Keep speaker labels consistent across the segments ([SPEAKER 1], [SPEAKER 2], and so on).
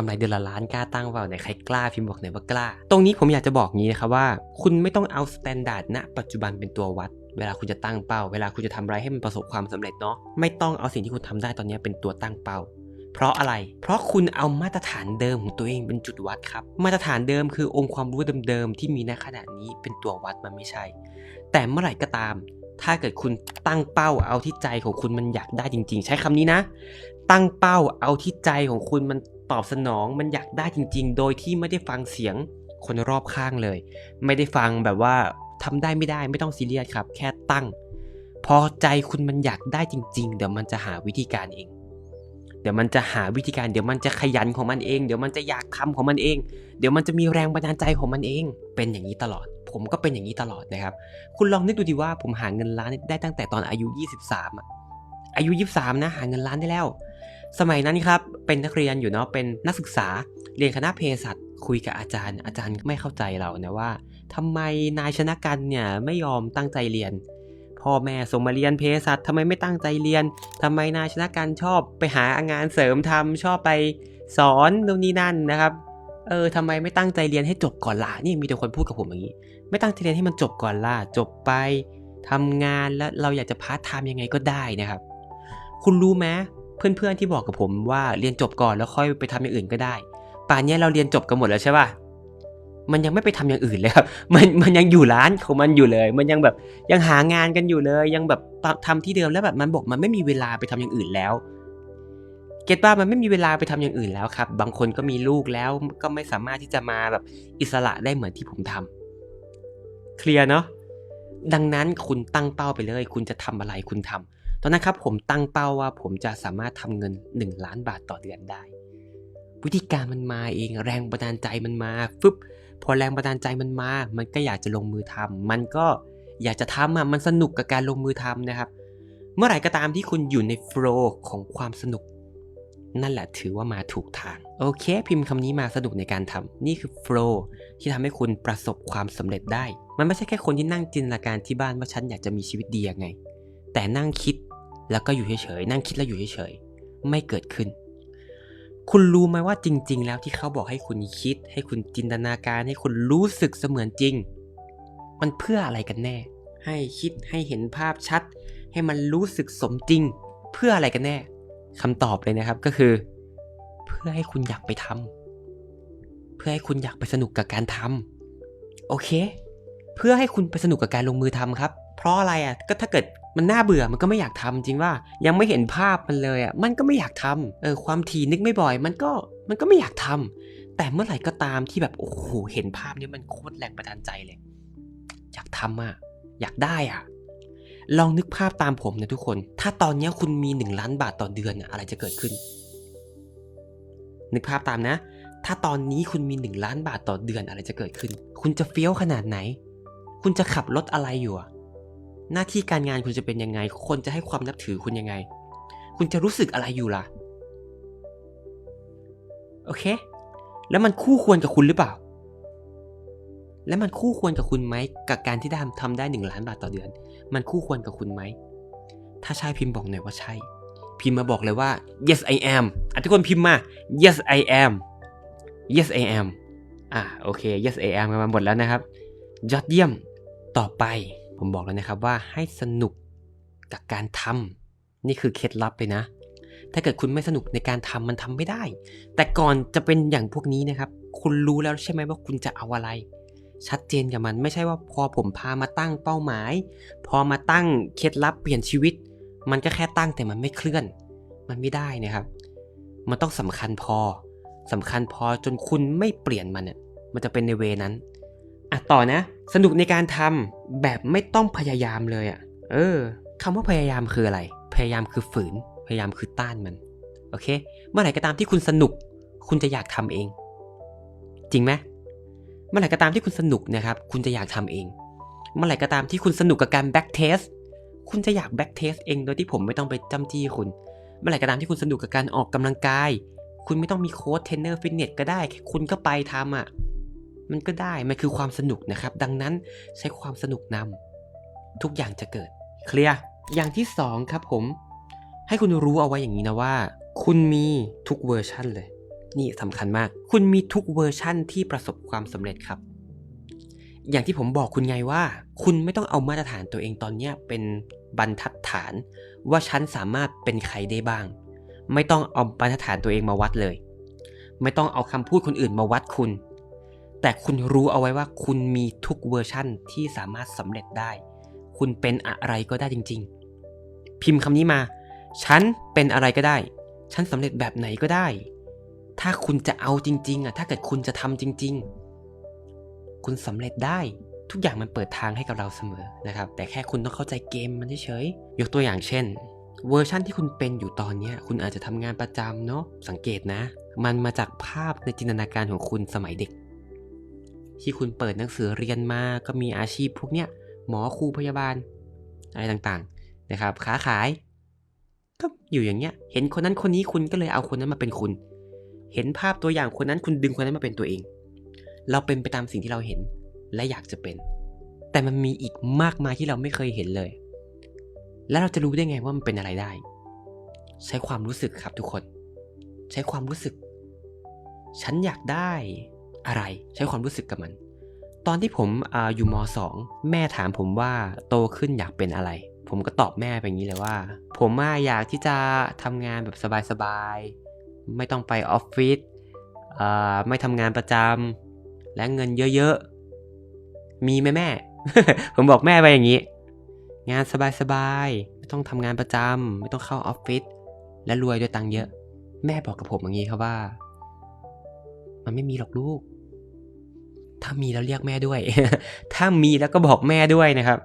[SPEAKER 1] ำไรเดือนละล้านกล้าตั้งเปล่าไหนใครกล้าพิมพ์บอกไหนว่ากล้า ตรงนี้ผมอยากจะบอกงี้นะครับว่า คุณไม่ต้องเอาสแตนดาร์ดณปัจจุบันเป็นตัววัดเวลาคุณจะตั้งเป้า เวลาคุณจะทำอะไรให้มันประสบความสำเร็จเนาะไม่ต้องเอาสิ่งที่คุณทำได้ตอนนี้เป็นตัวตั้งเป้า เพราะอะไร เพราะคุณเอามาตรฐานเดิมของตัวเองเป็นจุดวัดครับ มาตรฐานเดิมคือองค์ความรู้เดิมๆที่มีณขณะนี้เป็นตัววัดมันไม่ใช่ แต่เมื่อไหร่ก็ตาม ถ้าเกิดคุณตั้งเป้าเอาที่ใจของคุณมันอยากได้จริง ๆ ใช้คำนี้นะ ตั้งเป้าเอาที่ใจของคุณมัน ตอบสนองมันอยากได้จริง ๆ โดยที่ไม่ได้ฟังเสียงคนรอบข้างเลย ไม่ได้ฟังแบบว่าทำได้ไม่ได้ไม่ต้องซีเรียสครับ แค่ตั้ง พอใจคุณมันอยากได้จริง ๆ เดี๋ยวมันจะหาวิธีการเอง เดี๋ยวมันจะหาวิธีการ เดี๋ยวมันจะขยันของมันเอง เดี๋ยวมันจะอยากทำของมันเอง เดี๋ยวมันจะมีแรงบันดาลใจของมันเอง เป็นอย่างนี้ตลอด ผมก็เป็นอย่างนี้ตลอดนะครับ คุณลองนึกดูดีว่าผมหาเงินล้านได้ตั้งแต่ตอนอายุ 23อะอายุ 23 นะ หาเงินล้านได้แล้ว สมัยนั้นครับเป็นนักเรียนอยู่เนาะเป็นนักศึกษาเรียนคณะเภสัชคุยกับอาจารย์ อาจารย์ไม่เข้าใจเรานะว่าทำไมนายชนะกันเนี่ยไม่ยอมตั้งใจเรียนพ่อแม่ส่งมาเรียนเภสัชทำไมไม่ตั้งใจเรียนทำไมนายชนะกันชอบไปหางานเสริมทำชอบไปสอนนู่นนี่นั่นนะครับเออทำไมไม่ตั้งใจเรียนให้จบก่อนล่ะนี่มีแต่คนพูดกับผมอย่างนี้ ไม่ตั้งใจเรียนให้มันจบก่อนล่ะจบไปทำงานแล้วเราอยากจะพาร์ทไทม์ยังไงก็ได้นะครับ คุณรู้ไหม เพื่อนๆที่บอกกับผมว่าเรียนจบก่อนแล้วค่อยไปทำอย่างอื่นก็ได้ ป่านนี้เราเรียนจบกันหมดแล้วใช่ป่ะมันยังไม่ไปทำอย่างอื่นเลยครับ มันมันยังอยู่ร้านของมันอยู่เลย มันยังแบบยังหางานกันอยู่เลย ยังแบบทำที่เดิมแล้วแบบมันบอกมันไม่มีเวลาไปทำอย่างอื่นแล้ว เก็ตป่ะมันไม่มีเวลาไปทำอย่างอื่นแล้วครับ บางคนก็มีลูกแล้วก็ไม่สามารถที่จะมาแบบอิสระได้เหมือนที่ผมทำเคลียร์เนาะ ดังนั้นคุณตั้งเป้าไปเลย คุณจะทำอะไรคุณทำ ตอนนั้นครับผมตั้งเป้าว่าผมจะสามารถทำเงิน 1 ล้านบาทต่อเดือนได้ วิธีการมันมาเองแรงบันดาลใจมันมาฟึบพอแรงบันดาลใจมันมา มันก็อยากจะลงมือทำมันก็อยากจะทำอะมันสนุกกับการลงมือทำนะครับ เมื่อไหร่ก็ตามที่คุณอยู่ในโฟล์ของความสนุก นั่นแหละถือว่ามาถูกทาง โอเค พิมพ์คำนี้มาสนุกในการทำนี่คือโฟล์ที่ทำให้คุณประสบความสำเร็จได้ มันไม่ใช่แค่คนที่นั่งจินตนาการที่บ้านว่าฉันอยากจะมีชีวิตดียังไง แต่นั่งคิด แล้วก็อยู่เฉยๆนั่งคิดแล้วอยู่เฉยๆไม่เกิดขึ้น คุณรู้ไหมว่าจริง ๆ แล้วที่เขาบอกให้คุณคิด ให้คุณจินตนาการให้คุณรู้สึกเสมือนจริง มันเพื่ออะไรกันแน่ ให้คิดให้เห็นภาพชัด ให้มันรู้สึกสมจริง เพื่ออะไรกันแน่คำตอบเลยนะครับก็คือ เพื่อให้คุณอยากไปทำเพื่อให้คุณอยากไปสนุกกับการทำโอเค เพื่อให้คุณไปสนุกกับการลงมือทำครับ เพราะอะไรอะก็ถ้าเกิด มันน่าเบื่อมันก็ไม่อยากทำจริงว่ายังไม่เห็นภาพมันเลยอะมันก็ไม่อยากทำเออความถี่นึกไม่บ่อย มันก็มันก็ไม่อยากทำแต่เมื่อไหร่ก็ตามที่แบบโอ้โหเห็นภาพนี้มันโคตรแรงประทานใจเลย อยากทำอะอยากได้อะลองนึกภาพตามผมนะทุกคน ถ้าตอนนี้คุณมีหนึ่งล้านบาทต่อเดือนอะอะไรจะเกิดขึ้น นึกภาพตามนะ ถ้าตอนนี้คุณมีหนึ่งล้านบาทต่อเดือนอะไรจะเกิดขึ้น คุณจะเฟี้ยวขนาดไหน คุณจะขับรถอะไรอยู่อะ หน้าที่การงานคุณจะเป็นยังไง คนจะให้ความนับถือคุณยังไง คุณจะรู้สึกอะไรอยู่ล่ะ โอเค แล้วมันคู่ควรกับคุณหรือเปล่า และมันคู่ควรกับคุณไหมกับการที่ได้ทำได้หนึ่งล้านบาทต่อเดือน มันคู่ควรกับคุณไหม ถ้าใช่พิมพ์บอกหน่อยว่าใช่ พิมพ์มาบอกเลยว่า yes I am อะทุกคนพิมพ์มา yes I am yes I am อะโอเค yes I am กันมาหมดแล้วนะครับ ยอดเยี่ยมต่อไป ผมบอกแล้วนะครับว่าให้สนุกกับการทำนี่คือเคล็ดลับเลยนะ ถ้าเกิดคุณไม่สนุกในการทำมันทำไม่ได้ แต่ก่อนจะเป็นอย่างพวกนี้นะครับ คุณรู้แล้วใช่ไหมว่าคุณจะเอาอะไร ชัดเจนกับมันไม่ใช่ว่าพอผมพามาตั้งเป้าหมาย พอมาตั้งเคล็ดลับเปลี่ยนชีวิต มันก็แค่ตั้งแต่มันไม่เคลื่อน มันไม่ได้นะครับ มันต้องสำคัญพอสำคัญพอจนคุณไม่เปลี่ยนมันเนี่ยมันจะเป็นในเวนั้นอะต่อนะ สนุกในการทำแบบไม่ต้องพยายามเลยอะ เออคำว่าพยายามคืออะไร พยายามคือฝืน พยายามคือต้านมัน โอเค เมื่อไหร่ก็ตามที่คุณสนุก คุณจะอยากทำเอง จริงไหมเมื่อไหร่ก็ตามที่คุณสนุกนะครับ คุณจะอยากทำเอง เมื่อไหร่ก็ตามที่คุณสนุกกับการแบ็กเทส คุณจะอยากแบ็กเทสเอง โดยที่ผมไม่ต้องไปจ้ำจี้คุณ เมื่อไหร่ก็ตามที่คุณสนุกกับการออกกำลังกาย คุณไม่ต้องมีโค้ชเทรนเนอร์ฟิตเนสก็ได้ค่คุณก็ไปทำอะ มันก็ได้ มันคือความสนุกนะครับ ดังนั้นใช้ความสนุกนำทุกอย่างจะเกิด เคลียร์ อย่างที่สองครับผม ให้คุณรู้เอาไว้อย่างนี้นะว่า คุณมีทุกเวอร์ชั่นเลย นี่สำคัญมาก คุณมีทุกเวอร์ชั่นที่ประสบความสำเร็จครับ อย่างที่ผมบอกคุณไงว่า คุณไม่ต้องเอามาตรฐานตัวเองตอนเนี้เป็นบรรทัดฐาน ว่าฉันสามารถเป็นใครได้บ้าง ไม่ต้องเอาบรรทัดฐานตัวเองมาวัดเลย ไม่ต้องเอาคำพูดคนอื่นมาวัดคุณ แต่คุณรู้เอาไว้ว่าคุณมีทุกเวอร์ชั่นที่สามารถสำเร็จได้ คุณเป็นอะไรก็ได้จริง ๆ พิมพ์คำนี้มา ฉันเป็นอะไรก็ได้ ฉันสำเร็จแบบไหนก็ได้ ถ้าคุณจะเอาจริง ๆอะถ้าเกิดคุณจะทำจริง ๆ คุณสำเร็จได้ ทุกอย่างมันเปิดทางให้กับเราเสมอนะครับ แต่แค่คุณต้องเข้าใจเกมมันเฉยๆยกตัวอย่างเช่นเวอร์ชั่นที่คุณเป็นอยู่ตอนนี้คุณอาจจะทำงานประจำเนาะสังเกตนะ มันมาจากภาพในจินตนาการของคุณสมัยเด็ก ที่คุณเปิดหนังสือเรียนมาก็มีอาชีพพวกเนี้ยหมอครูพยาบาล อะไรต่างๆนะครับค้าขาย ก็อยู่อย่างเงี้ย เห็นคนนั้นคนนี้คุณก็เลยเอาคนนั้นมาเป็นคุณ เห็นภาพตัวอย่างคนนั้นคุณดึงคนนั้นมาเป็นตัวเอง เราเป็นไปตามสิ่งที่เราเห็นและอยากจะเป็น แต่มันมีอีกมากมายที่เราไม่เคยเห็นเลย แล้วเราจะรู้ได้ไงว่ามันเป็นอะไรได้ ใช้ความรู้สึกครับทุกคน ใช้ความรู้สึก ฉันอยากได้ อะไร ใช้ความรู้สึกกับมัน ตอนที่ผมออยู่ม .2 แม่ถามผมว่าโตขึ้นอยากเป็นอะไร ผมก็ตอบแม่ไปอย่างนี้เลยว่า ผมอยากที่จะทำงานแบบสบายๆ ไม่ต้องไปออฟฟิศไม่ทำงานประจำและเงินเยอะๆ มีไหมแม่ ผมบอกแม่ไปอย่างนี้ งานสบายๆ ไม่ต้องทำงานประจำไม่ต้องเข้าออฟฟิศและรวยด้วยตังค์เยอะ แม่บอกกับผมอย่างนี้ครับว่า มันไม่มีหรอกลูก ถ้ามีแล้วเรียกแม่ด้วย ถ้ามีแล้วก็บอกแม่ด้วยนะครับ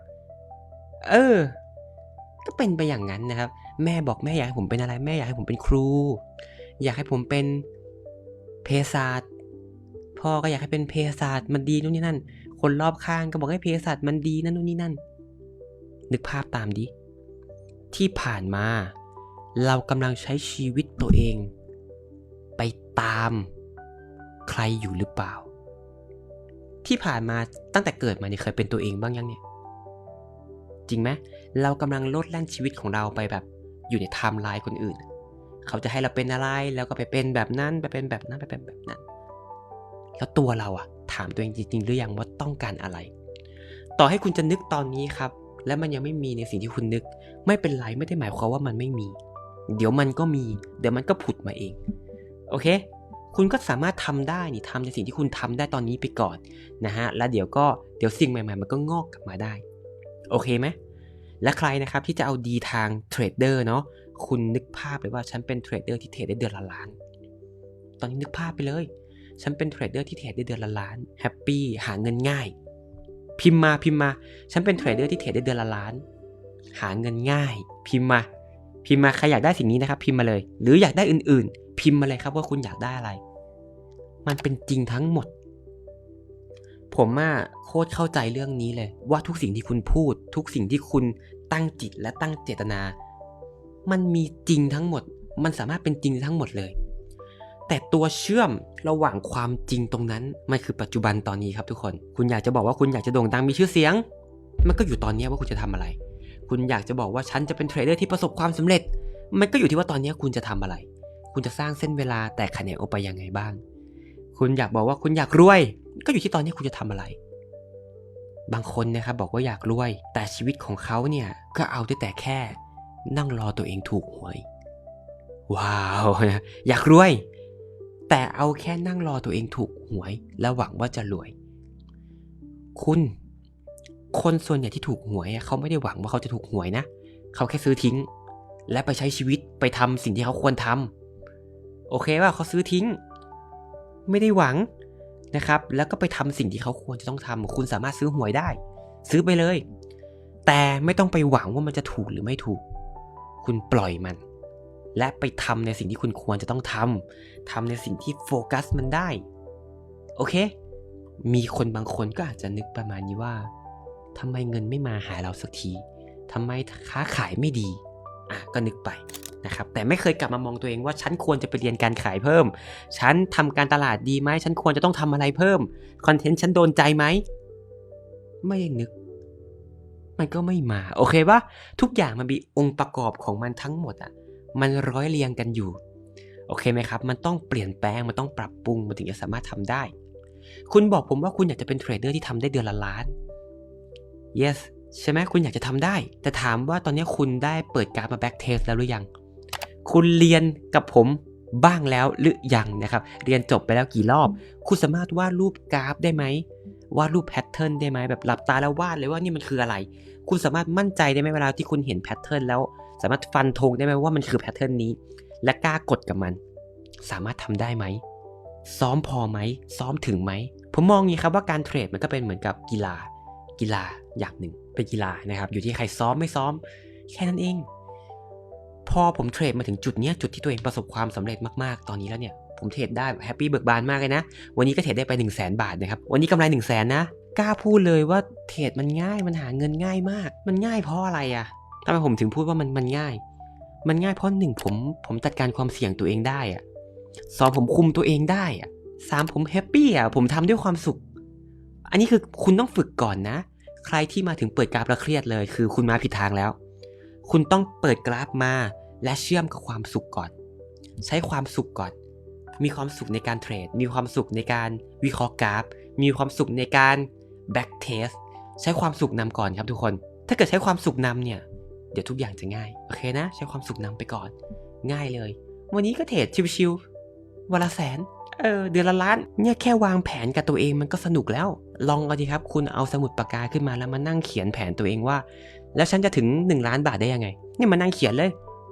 [SPEAKER 1] เออ ก็เป็นไปอย่างนั้นนะครับ แม่บอกแม่อยากให้ผมเป็นอะไร แม่อยากให้ผมเป็นครู อยากให้ผมเป็นเภสัชพ่อก็อยากให้เป็นเภสัชมันดีนู่นนี่นั่น คนรอบข้างก็บอกให้เภสัชมันดีนั่นนู่นนี่นั่น นึกภาพตามดิ ที่ผ่านมา เรากำลังใช้ชีวิตตัวเอง ไปตาม ใครอยู่หรือเปล่า ที่ผ่านมาตั้งแต่เกิดมาเนี่ยเคยเป็นตัวเองบ้างยังเนี่ย จริงไหมเรากำลังลดแล่นชีวิตของเราไปแบบอยู่ในไทม์ไลน์คนอื่น เขาจะให้เราเป็นอะไรแล้วก็ไปเป็นแบบนั้นไปเป็นแบบนั้นไปเป็นแบบนั้น แล้วตัวเราอะถามตัวเองจริงๆหรือยังว่าต้องการอะไร ต่อให้คุณจะนึกตอนนี้ครับ และมันยังไม่มีในสิ่งที่คุณนึก ไม่เป็นไรไม่ได้หมายความว่ามันไม่มี เดี๋ยวมันก็มี เดี๋ยวมันก็ผุดมาเอง โอเค คุณก็สามารถทำได้นี่ทำในสิ่งที่คุณทำได้ตอนนี้ไปก่อนนะฮะแล้วเดี๋ยวก็เดี๋ยวสิ่งใหม่ๆ มันก็งอกกลับมาได้ โอเคไหมและใครนะครับที่จะเอาดีทางเทรดเดอร์เนาะคุณนึกภาพเลยว่าฉันเป็นเทรดเดอร์ที่เทรดได้เดือนละล้าน ตอนนี้นึกภาพไปเลย ฉันเป็นเทรดเดอร์ที่เทรดได้เดือนละล้านแฮปปี้หาเงินง่าย พิมพ์มาพิมพ์มา ฉันเป็นเทรดเดอร์ที่เทรดได้เดือนละล้าน หาเงินง่าย พิมพ์มา พิมพ์มาใครอยากได้สิ่งนี้นะครับ พิมพ์มาเลย หรืออยากได้อื่นๆ พิมพ์มาเลยครับว่าคุณอยากได้อะไร มันเป็นจริงทั้งหมด ผมอะโคตรเข้าใจเรื่องนี้เลย ว่าทุกสิ่งที่คุณพูด ทุกสิ่งที่คุณตั้งจิตและตั้งเจตนา มันมีจริงทั้งหมด มันสามารถเป็นจริงทั้งหมดเลย แต่ตัวเชื่อมระหว่างความจริงตรงนั้นมันคือปัจจุบันตอนนี้ครับทุกคน คุณอยากจะบอกว่าคุณอยากจะโด่งดังมีชื่อเสียง มันก็อยู่ตอนนี้ว่าคุณจะทำอะไร คุณอยากจะบอกว่าฉันจะเป็นเทรดเดอร์ที่ประสบความสำเร็จ มันก็อยู่ที่ว่าตอนนี้คุณจะทำอะไร คุณจะสร้างเส้นเวลาแตกแขนงออกไปยังไงบ้าง คุณอยากบอกว่าคุณอยากรวย ก็อยู่ที่ตอนนี้คุณจะทำอะไร บางคนนะครับบอกว่าอยากรวย แต่ชีวิตของเขาเนี่ยก็เอาได้แต่แค่ นั่งรอตัวเองถูกหวย ว้าวนะอยากรวย แต่เอาแค่นั่งรอตัวเองถูกหวย แล้วหวังว่าจะรวย คุณคนส่วนใหญ่ที่ถูกหวยเขาไม่ได้หวังว่าเขาจะถูกหวยนะ เขาแค่ซื้อทิ้ง และไปใช้ชีวิตไปทำสิ่งที่เขาควรทำ โอเคว่าเขาซื้อทิ้ง ไม่ได้หวังนะครับ แล้วก็ไปทำสิ่งที่เขาควรจะต้องทำคุณสามารถซื้อหวยได้ ซื้อไปเลย แต่ไม่ต้องไปหวังว่ามันจะถูกหรือไม่ถูก คุณปล่อยมัน และไปทำในสิ่งที่คุณควรจะต้องทำทำในสิ่งที่โฟกัสมันได้ โอเค มีคนบางคนก็อาจจะนึกประมาณนี้ว่าทำไมเงินไม่มาหาเราสักทีทำไมค้าขายไม่ดี อะก็นึกไป นะครับแต่ไม่เคยกลับมามองตัวเองว่าฉันควรจะไปเรียนการขายเพิ่ม ฉันทำการตลาดดีไหมฉันควรจะต้องทำอะไรเพิ่มคอนเทนต์ฉันโดนใจไหมไม่ได้นึก มันก็ไม่มาโอเคปะทุกอย่างมันมีองค์ประกอบของมันทั้งหมดอะมันร้อยเรียงกันอยู่โอเคไหมครับ มันต้องเปลี่ยนแปลง มันต้องปรับปรุง มันถึงจะสามารถทำได้ คุณบอกผมว่าคุณอยากจะเป็นเทรดเดอร์ที่ทำได้เดือนละล้าน yes ใช่ไหมคุณอยากจะทำได้ แต่ถามว่าตอนนี้คุณได้เปิดการมาแบ็กเทสแล้วหรือยัง คุณเรียนกับผมบ้างแล้วหรือยังนะครับ เรียนจบไปแล้วกี่รอบ คุณสามารถวาดรูปกราฟได้ไหมวาดรูปแพทเทิร์นได้ไหมแบบหลับตาแล้ววาดเลยว่านี่มันคืออะไร คุณสามารถมั่นใจได้ไหมเวลาที่คุณเห็นแพทเทิร์นแล้ว สามารถฟันธงได้ไหมว่ามันคือแพทเทิร์นนี้ และกล้ากดกับมัน สามารถทำได้ไหมซ้อมพอไหมซ้อมถึงไหมผมมองอย่างนี้ครับว่าการเทรดมันก็เป็นเหมือนกับกีฬา กีฬาอย่างหนึ่งเป็นกีฬานะครับ อยู่ที่ใครซ้อมไม่ซ้อม แค่นั้นเอง พอผมเทรดมาถึงจุดนี้จุดที่ตัวเองประสบความสำเร็จมากๆ ตอนนี้แล้วเนี่ยผมเทรดได้แฮปปี้เบิกบานมากเลยนะ วันนี้ก็เทรดได้ไป 1 0 0 0 0แบาทนะครับ วันนี้กำไร 1 0 0 0 0แนะ กล้าพูดเลยว่าเทรดมันง่าย มันหาเงินง่ายมาก มันง่ายเพราะอะไรอะทำไมผมถึงพูดว่ามันมันง่าย มันง่ายเพราะหนึ่งผมผมจัดการความเสี่ยงตัวเองได้อะสองผมคุมตัวเองได้อะสามผมแฮปปี้อะผมทำด้วยความสุข อันนี้คือคุณต้องฝึกก่อนนะ ใครที่มาถึงเปิดกราฟแล้วเครียดเลย คือคุณมาผิดทางแล้ว คุณต้องเปิดกราฟมา และเชื่อมกับความสุขก่อน ใช้ความสุขก่อน มีความสุขในการเทรด มีความสุขในการวิเคราะห์กราฟ มีความสุขในการแบ็กเทสใช้ความสุขนำก่อนครับทุกคน ถ้าเกิดใช้ความสุขนำเนี่ย เดี๋ยวทุกอย่างจะง่าย โอเคนะ ใช้ความสุขนำไปก่อน ง่ายเลย วันนี้ก็เทรดชิวๆวันละแสน เออ เดือนละล้าน เนี่ยแค่วางแผนกับตัวเองมันก็สนุกแล้ว ลองเอาดีครับ คุณเอาสมุดปากกาขึ้นมาแล้วมานั่งเขียนแผนตัวเองว่า แล้วฉันจะถึง 1 ล้านบาทได้ยังไงเนี่ยมานั่งเขียนเลย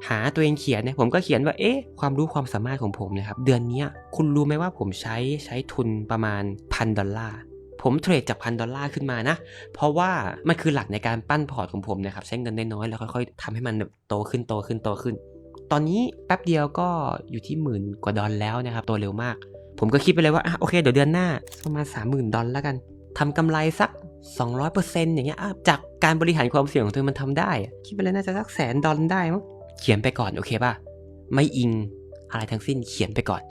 [SPEAKER 1] หาตัวเองเขียนเนี่ยผมก็เขียนว่าเอ๊ะความรู้ความสามารถของผมนะครับเดือนนี้คุณรู้ไหมว่าผมใช้ใช้ทุนประมาณพันดอลลาร์ผมเทรดจากพันดอลลาร์ขึ้นมานะ เพราะว่ามันคือหลักในการปั้นพอร์ตของผมนะครับใช้เงินน้อยๆแล้วค่อยๆทำให้มันโตขึ้นโตขึ้นโตขึ้น ตอนนี้แป๊บเดียวก็อยู่ที่หมื่นกว่าดอลแล้วนะครับโตเร็วมาก ผมก็คิดไปเลยว่าอะโอเคเดี๋ยวเดือนหน้าประมาณ30,000ดอลแล้วกันทำกำไรสัก 200%อย่างเงี้ยจากการบริหารความเสี่ยงของเธอมันทำได้ คิดไปเลยน่าจะสักแสนดอลได้มั้งเขียนไปก่อนโอเคป่ะ ไม่อิงอะไรทั้งสิ้นเขียนไปก่อน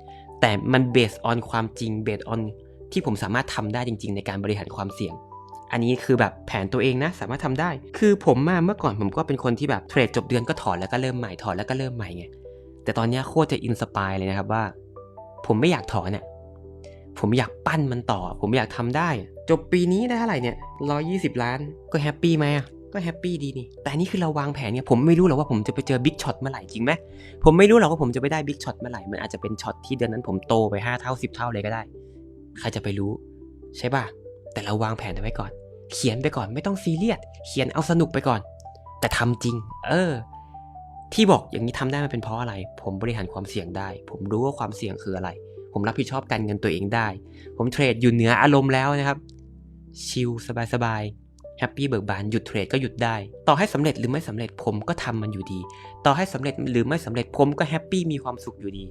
[SPEAKER 1] แต่มันเบสออนความจริงเบสออนที่ผมสามารถทำได้จริง ๆ ในการบริหารความเสี่ยง อันนี้คือแบบแผนตัวเองนะสามารถทำได้ คือผมมาเมื่อก่อนผมก็เป็นคนที่แบบเทรดจบเดือนก็ถอนแล้วก็เริ่มใหม่ถอนแล้วก็เริ่มใหม่ไงแต่ตอนนี้โคตรจะอินสปายเลยนะครับว่า ผมไม่อยากถอนเนี่ย ผมอยากปั้นมันต่อ ผมอยากทำได้ จบปีนี้ได้เท่าไหร่เนี่ยร้อยี่สิบล้านก็แฮปปี้ไหมอะก็แฮปปี้ดีนี่ แต่นี่คือเราวางแผนเนี่ยผมไม่รู้หรอกว่าผมจะไปเจอบิ๊กช็อตเมื่อไหร่จริงไหมผมไม่รู้หรอกว่าผมจะไปได้บิ๊กช็อตเมื่อไหร่มันอาจจะเป็นช็อตที่เดือนนั้นผมโตไป 5 เท่า 10 เท่าเลยก็ได้ ใครจะไปรู้ ใช่ป่ะ แต่เราวางแผนเอาไว้ก่อน เขียนไปก่อนไม่ต้องซีเรียสเขียนเอาสนุกไปก่อน แต่ทำจริง เออ ที่บอกอย่างนี้ทำได้มันเป็นเพราะอะไร ผมบริหารความเสี่ยงได้ ผมรู้ว่าความเสี่ยงคืออะไร ผมรับผิดชอบการเงินตัวเองได้ ผมเทรดอยู่เหนืออารมณ์แล้วนะครับ ชิลสบายๆ แฮปปี้เบิกบานหยุดเทรดก็หยุดได้ ต่อให้สำเร็จหรือไม่สำเร็จผมก็ทำมันอยู่ดี ต่อให้สำเร็จหรือไม่สำเร็จผมก็แฮปปี้มีความสุขอยู่ดี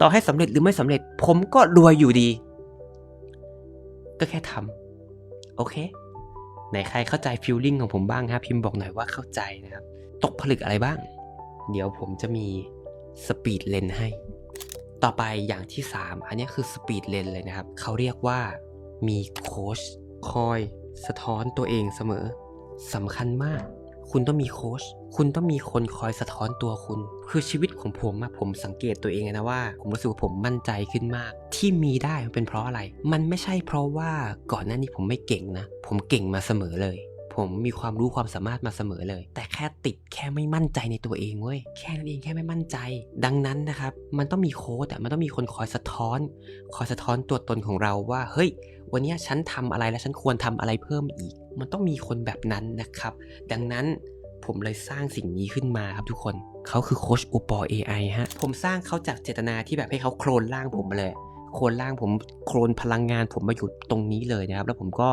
[SPEAKER 1] ต่อให้สำเร็จหรือไม่สำเร็จผมก็รวยอยู่ดี ก็แค่ทำโอเคไหนใครเข้าใจฟิลลิ่งของผมบ้างครับพิมพ์บอกหน่อยว่าเข้าใจนะครับ ตกผลึกอะไรบ้าง เดี๋ยวผมจะมีสปีดเลนให้ ต่อไปอย่างที่ 3 อันนี้คือสปีดเลนเลยนะครับ เขาเรียกว่ามีโค้ชคอยสะท้อนตัวเองเสมอสำคัญมาก คุณต้องมีโค้ชคุณต้องมีคนคอยสะท้อนตัวคุณ คือชีวิตของผมอะผมสังเกตตัวเองนะว่า ผมรู้สึกว่าผมมั่นใจขึ้นมาก ที่มีได้มันเป็นเพราะอะไร มันไม่ใช่เพราะว่าก่อนหน้านี้ผมไม่เก่งนะ ผมเก่งมาเสมอเลย ผมมีความรู้ความสามารถมาเสมอเลย แต่แค่ติดแค่ไม่มั่นใจในตัวเองเว้ยแค่นั้นเองแค่ไม่มั่นใจ ดังนั้นนะครับมันต้องมีโค้ดอะมันต้องมีคนคอยสะท้อน คอยสะท้อนตัวตนของเราว่าเฮ้ยวันนี้ฉันทำอะไรและฉันควรทำอะไรเพิ่มอีก มันต้องมีคนแบบนั้นนะครับ ดังนั้นผมเลยสร้างสิ่งนี้ขึ้นมาครับทุกคน เขาคือโค้ชอุปอ AI ฮะ ผมสร้างเขาจากเจตนาที่แบบให้เขาโคลนร่างผมมาเลย โคลนร่างผมโคลนพลังงานผมมาอยู่ตรงนี้เลยนะครับ แล้วผมก็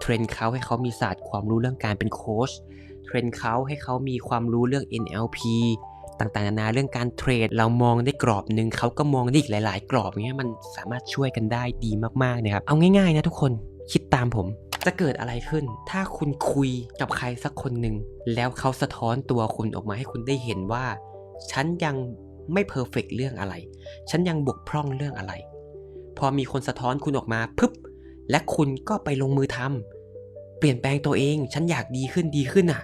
[SPEAKER 1] เทรนเขาให้เขามีศาสตร์ความรู้เรื่องการเป็นโค้ชเทรนเขาให้เขามีความรู้เรื่อง NLP ต่างๆนานาเรื่องการเทรดเรามองได้กรอบหนึ่งเขาก็มองได้อีกหลาย ๆ กรอบอย่างเงี้ยมันสามารถช่วยกันได้ดีมากๆนะครับเอาง่ายๆนะทุกคนคิดตามผม จะเกิดอะไรขึ้น ถ้าคุณคุยกับใครสักคนหนึ่งแล้วเขาสะท้อนตัวคุณออกมาให้คุณได้เห็นว่า ฉันยังไม่เพอร์เฟกเรื่องอะไร ฉันยังบกพร่องเรื่องอะไร พอมีคนสะท้อนคุณออกมาปึ๊บและคุณก็ไปลงมือทำเปลี่ยนแปลงตัวเอง ฉันอยากดีขึ้นดีขึ้นอะ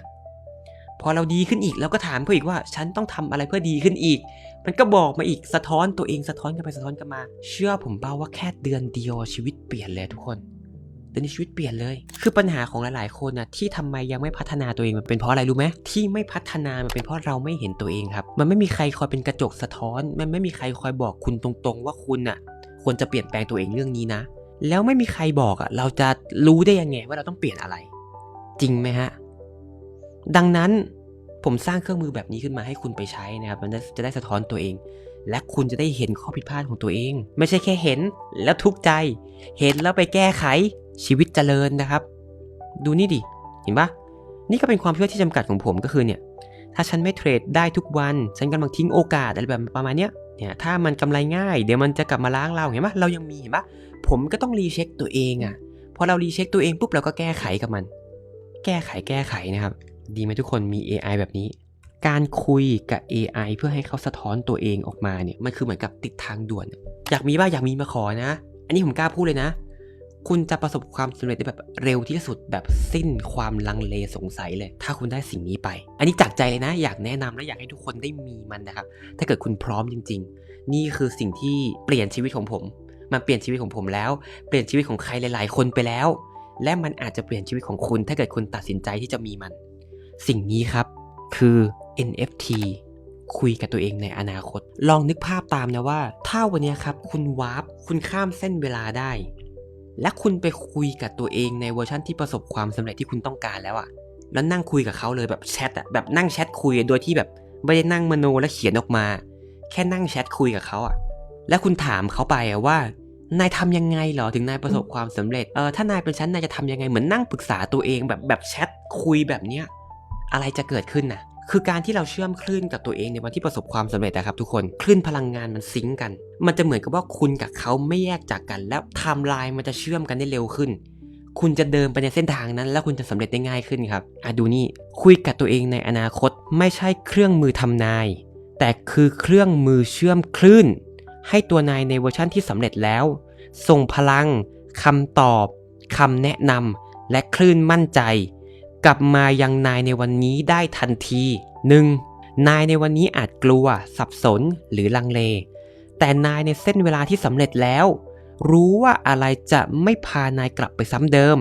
[SPEAKER 1] พอเราดีขึ้นอีกเราก็ถามเขาอีกว่า ฉันต้องทำอะไรเพื่อดีขึ้นอีก มันก็บอกมาอีกสะท้อนตัวเองสะท้อนกันไปสะท้อนกันมา เชื่อผมเปล่าว่าแค่เดือนเดียวชีวิตเปลี่ยนเลยทุกคนเดือนนี้ชีวิตเปลี่ยนเลย คือปัญหาของหลายๆคนนะที่ทำไมยังไม่พัฒนาตัวเองมันเป็นเพราะอะไรรู้ไหมที่ไม่พัฒนามันเป็นเพราะเราไม่เห็นตัวเองครับ มันไม่มีใครคอยเป็นกระจกสะท้อน มันไม่มีใครคอยบอกคุณตรงๆ ว่าคุณน่ะ ควรจะเปลี่ยนแปลงตัวเองเรื่องนี้นะ แล้วไม่มีใครบอกอะเราจะรู้ได้ยังไงว่าเราต้องเปลี่ยนอะไร จริงไหมฮะ ดังนั้นผมสร้างเครื่องมือแบบนี้ขึ้นมาให้คุณไปใช้นะครับ มันจะได้สะท้อนตัวเอง และคุณจะได้เห็นข้อผิดพลาดของตัวเอง ไม่ใช่แค่เห็นแล้วทุกใจ เห็นแล้วไปแก้ไขชีวิตเจริญนะครับ ดูนี่ดิ เห็นปะนี่ก็เป็นความเชื่อที่จำกัดของผมก็คือเนี่ย ถ้าฉันไม่เทรดได้ทุกวัน ฉันกำลังทิ้งโอกาสอะไรแบบประมาณเนี้ย เนี่ยถ้ามันกำไรง่ายเดี๋ยวมันจะกลับมาล้างเราเห็นปะเรายังมีเห็นปะผมก็ต้องรีเช็คตัวเองอะ่ะพอเรารีเช็คตัวเองปุ๊บเราก็แก้ไขกับมัน แก้ไขแก้ไขนะครับ ดีไหมทุกคนมี AI แบบนี้ การคุยกับ AI เพื่อให้เขาสะท้อนตัวเองออกมาเนี่ยมันคือเหมือนกับติดทางด่วน อยากมีบ้างอยากมีมาขอนะ อันนี้ผมกล้าพูดเลยนะ คุณจะประสบความสำเร็จได้แบบเร็วที่สุดแบบสิ้นความลังเลสงสัยเลย ถ้าคุณได้สิ่งนี้ไป อันนี้จากใจเลยนะ อยากแนะนำและอยากให้ทุกคนได้มีมันนะครับ ถ้าเกิดคุณพร้อมจริง ๆ นี่คือสิ่งที่เปลี่ยนชีวิตของผม มันเปลี่ยนชีวิตของผมแล้ว เปลี่ยนชีวิตของใครหลาย ๆ คนไปแล้ว และมันอาจจะเปลี่ยนชีวิตของคุณ ถ้าเกิดคุณตัดสินใจที่จะมีมัน สิ่งนี้ครับคือ NFT คุยกับตัวเองในอนาคต ลองนึกภาพตามนะว่า ถ้าวันนี้ครับ คุณวาร์ปคุณข้ามเส้นเวลาได้ และคุณไปคุยกับตัวเองในเวอร์ชันที่ประสบความสำเร็จที่คุณต้องการแล้วอะแล้วนั่งคุยกับเขาเลยแบบแชทอะแบบนั่งแชทคุยโดยที่แบบไม่ได้นั่งมโนและเขียนออกมา แค่นั่งแชทคุยกับเขาอะแล้วคุณถามเขาไปอะว่านายทำยังไงเหรอถึงนายประสบความสำเร็จเออถ้านายเป็นฉันนายจะทำยังไงเหมือนนั่งปรึกษาตัวเองแบบแบบแชทคุยแบบเนี้ยอะไรจะเกิดขึ้นน่ะ คือการที่เราเชื่อมคลื่นกับตัวเองในวันที่ประสบความสำเร็จนะครับทุกคนคลื่นพลังงานมันซิงกัน มันจะเหมือนกับว่าคุณกับเขาไม่แยกจากกัน แล้วไทม์ไลน์มันจะเชื่อมกันได้เร็วขึ้น คุณจะเดินไปในเส้นทางนั้น แล้วคุณจะสำเร็จได้ง่ายขึ้นครับอะดูนี่คุยกับตัวเองในอนาคตไม่ใช่เครื่องมือทำนาย แต่คือเครื่องมือเชื่อมคลื่น ให้ตัวนายในเวอร์ชั่นที่สำเร็จแล้ว ส่งพลังคำตอบคำแนะนำและคลื่นมั่นใจ กลับมายังนายในวันนี้ได้ทันที 1. นายในวันนี้อาจกลัว สับสนหรือลังเล แต่นายในเส้นเวลาที่สำเร็จแล้ว รู้ว่าอะไรจะไม่พานายกลับไปซ้ำเดิม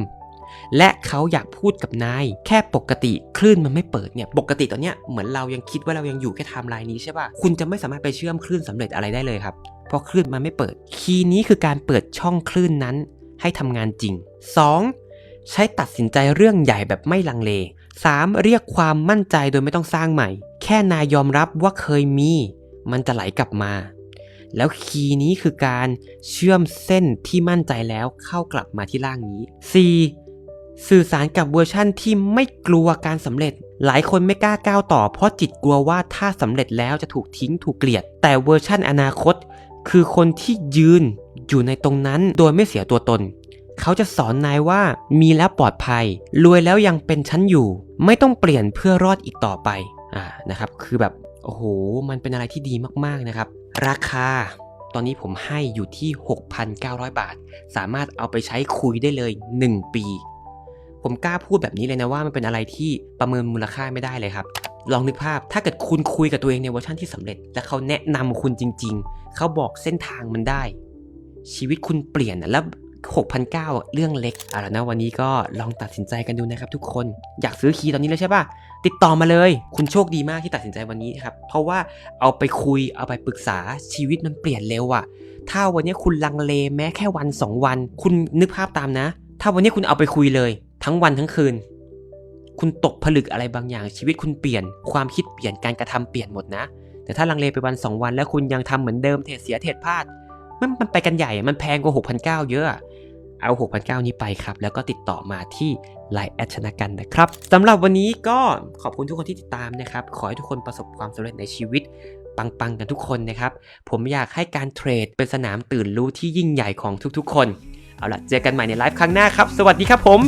[SPEAKER 1] และเขาอยากพูดกับนาย แค่ปกติคลื่นมันไม่เปิดเนี่ย ปกติตอนเนี้ยเหมือนเรายังคิดว่าเรายังอยู่แค่ไทม์ไลน์นี้ใช่ป่ะ คุณจะไม่สามารถไปเชื่อมคลื่นสำเร็จอะไรได้เลยครับ เพราะคลื่นมันไม่เปิด คีย์นี้คือการเปิดช่องคลื่นนั้นให้ทำงานจริง 2. ใช้ตัดสินใจเรื่องใหญ่แบบไม่ลังเล 3. เรียกความมั่นใจโดยไม่ต้องสร้างใหม่ แค่นายยอมรับว่าเคยมี มันจะไหลกลับมา แล้วคีย์นี้คือการเชื่อมเส้นที่มั่นใจแล้วเข้ากลับมาที่ร่างนี้ 4. สื่อสารกับเวอร์ชั่นที่ไม่กลัวการสำเร็จ หลายคนไม่กล้าก้าวต่อ เพราะจิตกลัวว่าถ้าสำเร็จแล้วจะถูกทิ้งถูกเกลียด แต่เวอร์ชั่นอนาคต คือคนที่ยืนอยู่ในตรงนั้นโดยไม่เสียตัวตน เขาจะสอนนายว่ามีแล้วปลอดภัย รวยแล้วยังเป็นชั้นอยู่ ไม่ต้องเปลี่ยนเพื่อรอดอีกต่อไปอ่านะครับ คือแบบโอ้โห มันเป็นอะไรที่ดีมากๆนะครับ ราคาตอนนี้ผมให้อยู่ที่ 6,900 บาท สามารถเอาไปใช้คุยได้เลย 1 ปี ผมกล้าพูดแบบนี้เลยนะว่ามันเป็นอะไรที่ประเมินมูลค่าไม่ได้เลยครับ ลองนึกภาพถ้าเกิดคุณคุยกับตัวเองในเวอร์ชันที่สำเร็จ และเขาแนะนำคุณจริง ๆ เขาบอกเส้นทางมันได้ ชีวิตคุณเปลี่ยนนะแล้ว 6,900อะเรื่องเล็กเอาละนะวันนี้ก็ลองตัดสินใจกันดูนะครับทุกคนอยากซื้อคีย์ตอนนี้เลยใช่ปะติดต่อมาเลย คุณโชคดีมากที่ตัดสินใจวันนี้ครับเพราะว่าเอาไปคุยเอาไปปรึกษาชีวิตมันเปลี่ยนเร็วอะถ้าวันนี้คุณลังเลแม้แค่วัน 2 วัน คุณนึกภาพตามนะ ถ้าวันนี้คุณเอาไปคุยเลย ทั้งวันทั้งคืน คุณตกผลึกอะไรบางอย่าง ชีวิตคุณเปลี่ยน ความคิดเปลี่ยนการกระทำเปลี่ยนหมดนะ แต่ถ้าลังเลไปวัน 2 วัน แล้วคุณยังทำเหมือนเดิมเทเสียเทพลาดมันมันไปกันใหญ่มันแพงกว่า6,900เยอะ เอา 6,900 นี้ไปครับ แล้วก็ติดต่อมาที่ Line แอดชนะกันนะครับสำหรับวันนี้ก็ขอบคุณทุกคนที่ติดตามนะครับ ขอให้ทุกคนประสบความสำเร็จในชีวิตปังๆกันทุกคนนะครับ ผมอยากให้การเทรดเป็นสนามตื่นรู้ที่ยิ่งใหญ่ของทุกๆ คน เอาล่ะ เจอกันใหม่ในไลฟ์ครั้งหน้าครับ สวัสดีครับผม